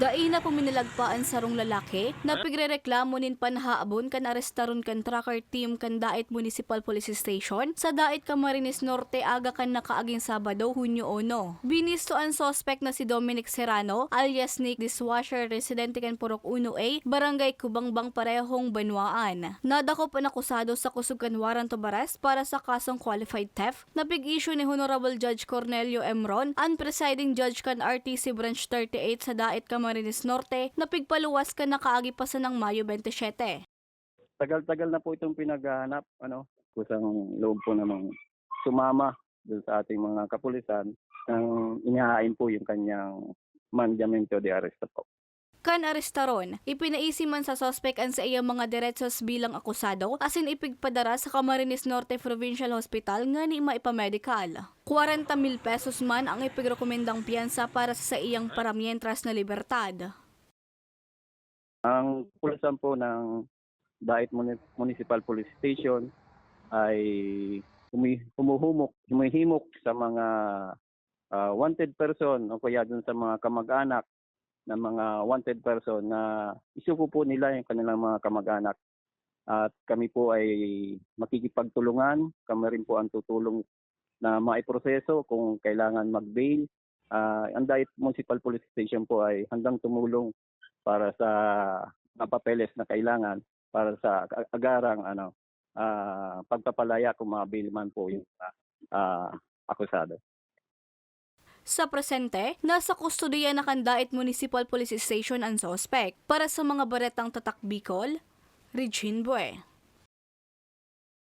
Daina puminalagpaan sarong lalaki na pigrereklamo nin panhaabon kan arestaron kan tracker team kan Dait Municipal Police Station sa Dait Camarines Norte aga kan nakaaging Sabado, Hunyo 1. Binisto ang suspect na si Dominic Serrano alias Nick Dishwasher residente kan Purok 1A, Barangay Kubangbang Parehong Banwaan. Nadako panakusado sa kusog kan warrant of arrest para sa kasong qualified theft na pig-issue ni Honorable Judge Cornelio Emron, ang presiding judge kan RTC Branch 38 sa Dait Camarines Norte na pigpaluwas ka nakaagi pa sa ng Mayo 27. tagal-tagal na po itong pinaghahanap, ano, kusang loob po namang sumama doon sa ating mga kapulisan nang inihain po yung kanyang mandamento de arresto po. Kan arestaron, ipinaisi man sa suspect ang sa iyang mga diretsos bilang akusado asin ipigpadara sa Camarines Norte Provincial Hospital nga ni maipamedical. 40 mil pesos man ang ipigrekomendang piyansa para sa iyang paramientras na libertad. Ang pulisan po ng Muni- Municipal Police Station ay humuhumok, humihimok sa mga ah, wanted person o kaya dun sa mga kamag-anak ng mga wanted person na isuko po nila yung kanilang mga kamag-anak. At kami po ay makikipagtulungan, kami rin po ang tutulong na maiproseso kung kailangan mag-bail. Ah, ang Dait Municipal Police Station po ay handang tumulong para sa mga papeles na kailangan para sa ag- agarang ano ah, pagpapalaya kung mga bail man po yung ah, akusado. Sa presente, nasa kustodiya na Kandait Municipal Police Station ang suspect para sa mga baretang tatak Bicol, Regine Bue.